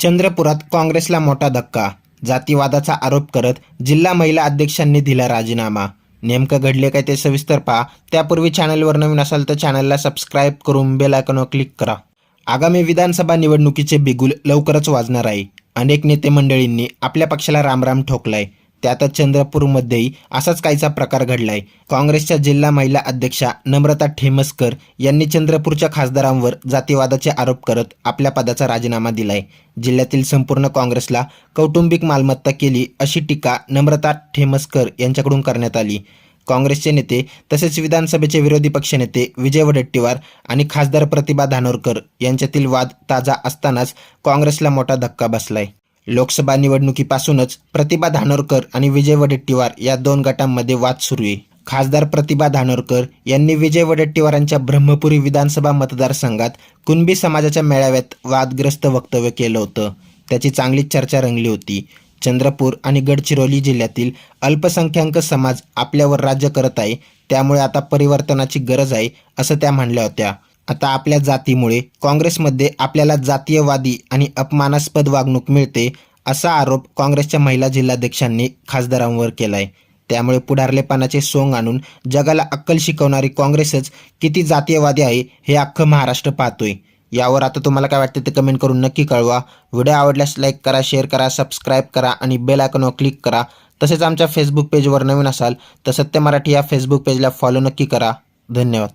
चंद्रपुरात काँग्रेसला मोठा धक्का जातीवादाचा आरोप करत जिल्हा महिला अध्यक्षांनी दिला राजीनामा. नेमकं घडले काय ते सविस्तर पहा. त्यापूर्वी चॅनलवर नवीन असाल तर चॅनलला सबस्क्राईब करून बेल आयकॉनवर क्लिक करा. आगामी विधानसभा निवडणुकीचे बिगुल लवकरच वाजणार आहे. अनेक नेते मंडळींनी आपल्या पक्षाला रामराम ठोकलाय. त्यातच चंद्रपूरमध्येही असाच काहीचा प्रकार घडलाय. काँग्रेसच्या जिल्हा महिला अध्यक्षा नम्रता ठेमसकर यांनी चंद्रपूरच्या खासदारांवर जातीवादाचे आरोप करत आपल्या पदाचा राजीनामा दिलाय. जिल्ह्यातील संपूर्ण काँग्रेसला कौटुंबिक मालमत्ता केली अशी टीका नम्रता ठेमसकर यांच्याकडून करण्यात आली. काँग्रेसचे नेते तसेच विधानसभेचे विरोधी पक्षनेते विजय वडेट्टीवार आणि खासदार प्रतिभा धानोरकर यांच्यातील वाद ताजा असतानाच काँग्रेसला मोठा धक्का बसलाय. लोकसभा निवडणुकीपासूनच प्रतिभा धानोरकर आणि विजय वडेट्टीवार या दोन गटांमध्ये वाद सुरू आहे. खासदार प्रतिभा धानोरकर यांनी विजय वडेट्टीवारांच्या ब्रह्मपुरी विधानसभा मतदारसंघात कुणबी समाजाच्या मेळाव्यात वादग्रस्त वक्तव्य केलं होतं. त्याची चांगलीच चर्चा रंगली होती. चंद्रपूर आणि गडचिरोली जिल्ह्यातील अल्पसंख्याक समाज आपल्यावर राज्य करत आहे त्यामुळे आता परिवर्तनाची गरज आहे असं त्या म्हणल्या होत्या. आता आपल्या जातीमुळे काँग्रेसमध्ये आपल्याला जातीयवादी आणि अपमानास्पद वागणूक मिळते असा आरोप काँग्रेसच्या महिला जिल्हाध्यक्षांनी खासदारांवर केला आहे त्यामुळे पुढारलेपणाचे सोंग आणून जगाला अक्कल शिकवणारी काँग्रेसच किती जातीयवादी आहे हे अख्खं महाराष्ट्र पाहतोय. यावर आता तुम्हाला काय वाटतं ते कमेंट करून नक्की कळवा. व्हिडिओ आवडल्यास लाईक करा शेअर करा सबस्क्राईब करा आणि बेल आयकॉनवर क्लिक करा. तसेच आमच्या फेसबुक पेजवर नवीन असाल तर सत्य मराठी या फेसबुक पेजला फॉलो नक्की करा. धन्यवाद.